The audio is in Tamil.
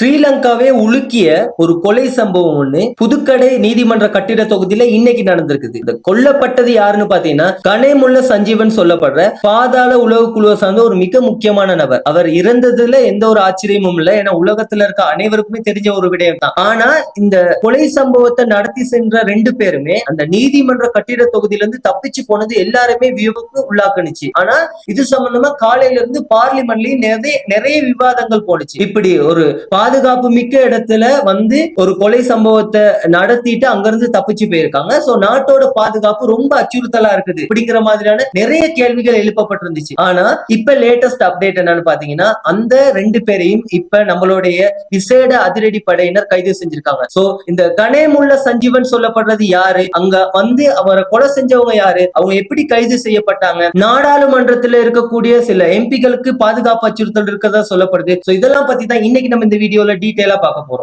ஸ்ரீலங்காவே உலுக்கிய ஒரு கொலை சம்பவம் ஒண்ணு. புதுக்கடை நீதிமன்ற கட்டிட தொகுதியில இன்னைக்கு நடந்திருக்குது. இந்த கொல்லப்பட்டது யாருன்னு பாத்தீங்கன்னா கனேமுள்ள சஞ்சீவன் சொல்லப்படுற பாதாள உலக குழுவை சார்ந்த ஒரு மிக முக்கியமான நபர். அவர் இறந்ததுல எந்த ஒரு ஆச்சரியமும் இல்லை. ஏன்னா உலகத்துல இருக்க அனைவருக்குமே தெரிஞ்ச ஒரு விடயம் தான் ஆனா இந்த கொலை சம்பவத்தை நடத்தி சென்ற ரெண்டு பேருமே அந்த நீதிமன்ற கட்டிட தொகுதியில இருந்து தப்பிச்சு போனது எல்லாருமே வியூவுக்கு உள்ளாக்குனுச்சு. ஆனா இது சம்பந்தமா காலையில இருந்து பார்லிமெண்ட்லயும் நிறைய நிறைய விவாதங்கள் போனுச்சு இப்படி ஒரு பாதுகாப்பு மிக்க இடத்துல வந்து ஒரு கொலை சம்பவத்தை நடத்திட்டு அங்கிருந்து தப்பிச்சு போயிருக்காங்க. சோ நாட்டோட பாதுகாப்பு ரொம்ப அச்சுறுத்தலா இருக்குது அப்படிங்கிற மாதிரியான நிறைய கேள்விகள் எழுப்பப்பட்டிருந்துச்சு. ஆனா இப்ப லேட்டஸ்ட் அப்டேட் என்னன்னு பாத்தீங்கன்னா அந்த ரெண்டு பேரையும் இப்ப நம்மளுடைய விசேட அதிரடி படையினர் கைது செஞ்சிருக்காங்க. சோ இந்த கணேமுள்ள சஞ்சீவன் சொல்லப்படுறது யாரு? அங்க வந்து அவரை கொலை செஞ்சவங்க யாரு? அவங்க எப்படி கைது செய்யப்பட்டாங்க? நாடாளுமன்றத்துல இருக்கக்கூடிய சில எம்பிகளுக்கு பாதுகாப்பு அச்சுறுத்தல் இருக்கதா சொல்லப்படுது. சோ இதெல்லாம் பத்தி தான் இன்னைக்கு நம்ம இந்த வீடியோ வீடியோல டீட்டெயிலா பார்க்க போறோம்.